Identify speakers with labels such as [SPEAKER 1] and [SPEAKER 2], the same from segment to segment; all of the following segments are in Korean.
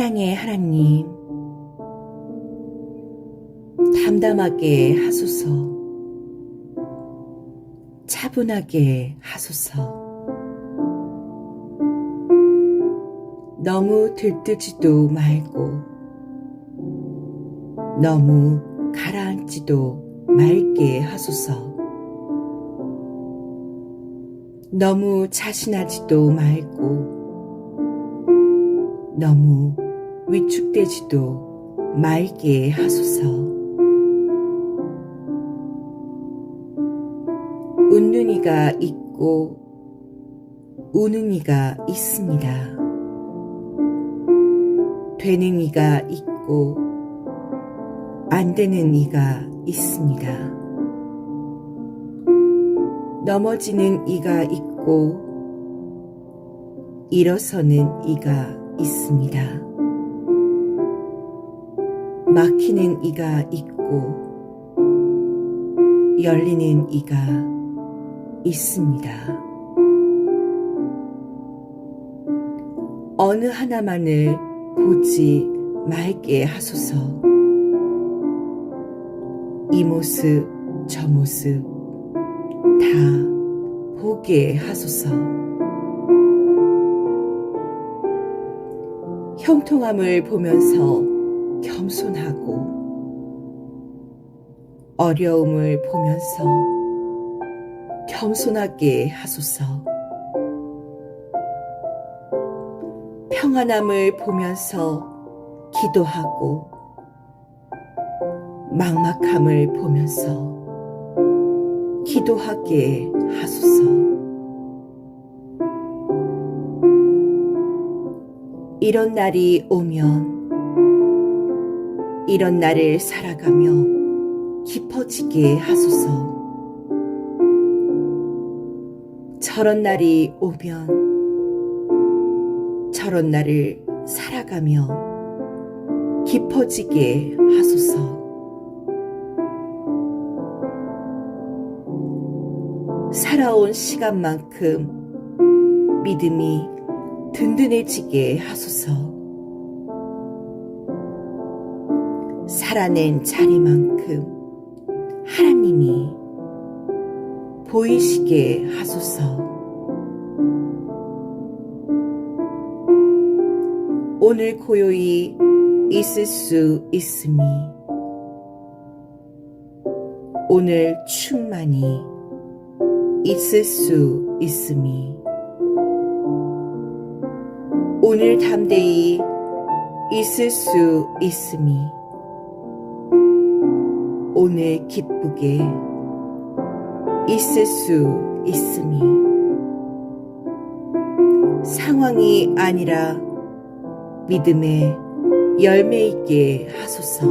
[SPEAKER 1] 사랑의 하나님, 담담하게 하소서, 차분하게 하소서, 너무 들뜨지도 말고, 너무 가라앉지도 말게 하소서, 너무 자신하지도 말고, 너무 위축되지도 말게 하소서. 웃는 이가 있고 우는 이가 있습니다. 되는 이가 있고 안 되는 이가 있습니다. 넘어지는 이가 있고 일어서는 이가 있습니다. 막히는 이가 있고 열리는 이가 있습니다. 어느 하나만을 보지 말게 하소서. 이 모습, 저 모습 다 보게 하소서. 형통함을 보면서 겸손하고 어려움을 보면서 겸손하게 하소서. 평안함을 보면서 기도하고 막막함을 보면서 기도하게 하소서. 이런 날이 오면 이런 날을 살아가며 깊어지게 하소서. 저런 날이 오면 저런 날을 살아가며 깊어지게 하소서. 살아온 시간만큼 믿음이 든든해지게 하소서. 살아낸 자리만큼 하나님이 보이시게 하소서. 오늘 고요히 있을 수 있음이 오늘 충만히 있을 수 있음이 오늘 담대히 있을 수 있음이 오늘 기쁘게 있을 수 있음이 상황이 아니라 믿음의 열매 있게 하소서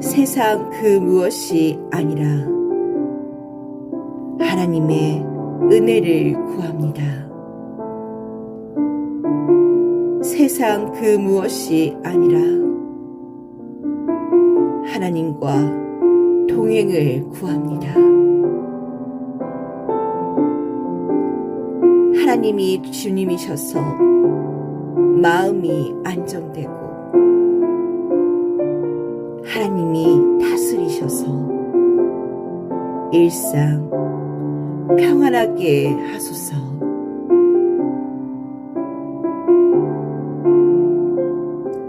[SPEAKER 1] 세상 그 무엇이 아니라 하나님의 은혜를 구합니다. 세상 그 무엇이 아니라 하나님과 동행을 구합니다. 하나님이 주님이셔서 마음이 안정되고 하나님이 다스리셔서 일상 평안하게 하소서.